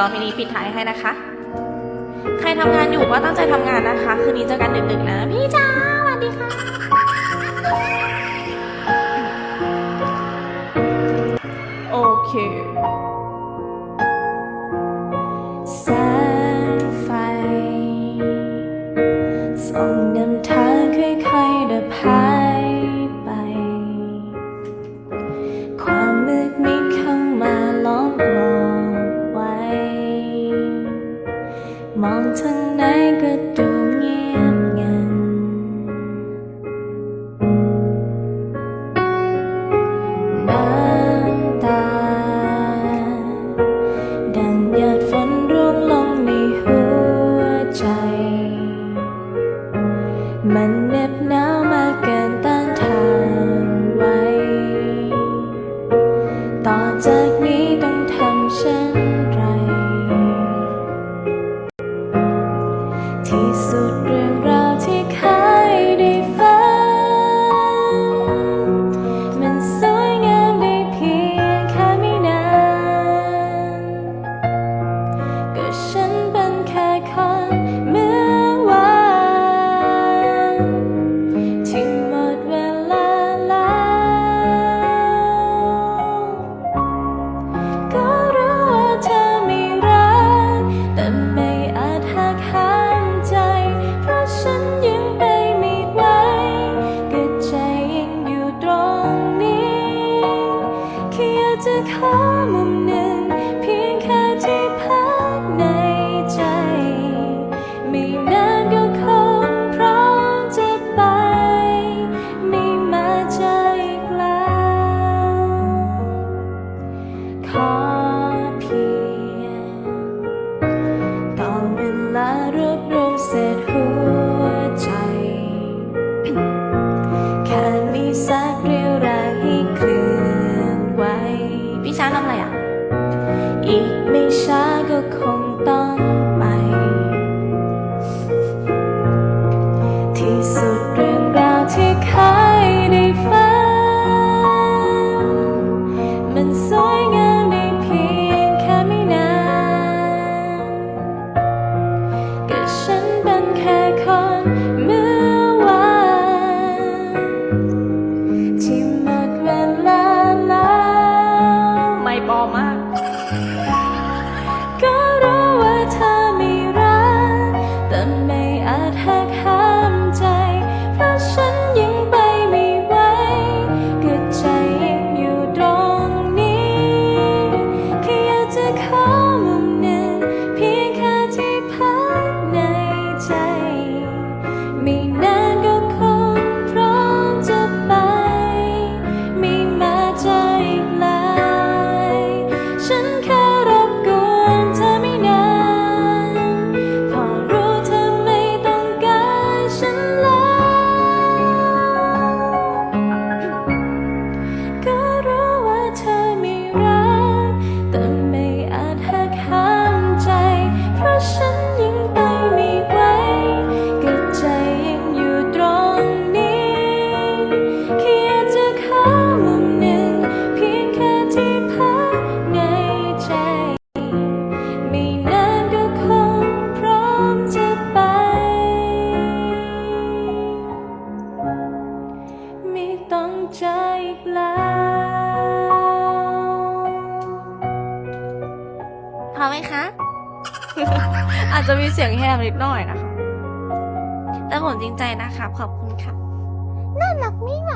จอพี่นิปิดท้ายให้นะคะ ใครทำงานอยู่ก็ตั้งใจทำงานนะคะ คืนนี้เจอกันดึกๆนะ พี่จ้าสวัสดีค่ะโอเคแสงไฟส่องนำทางค่อยๆเดินผ่าน มองทางไหนก็ดู so dread. จะขอมุมหนึ่ง เพียงแค่ที่พักในใจ ไม่นานก็คงพร้อมจะไป ไม่มาใจกลางขอ อีกไม่ช้าก็คงต้อง พอไหมคะ อาจจะมีเสียงแหบนิดหน่อยนะคะแต่ผมจริงใจนะครับ ขอบคุณค่ะ น่ารักไม่ไหว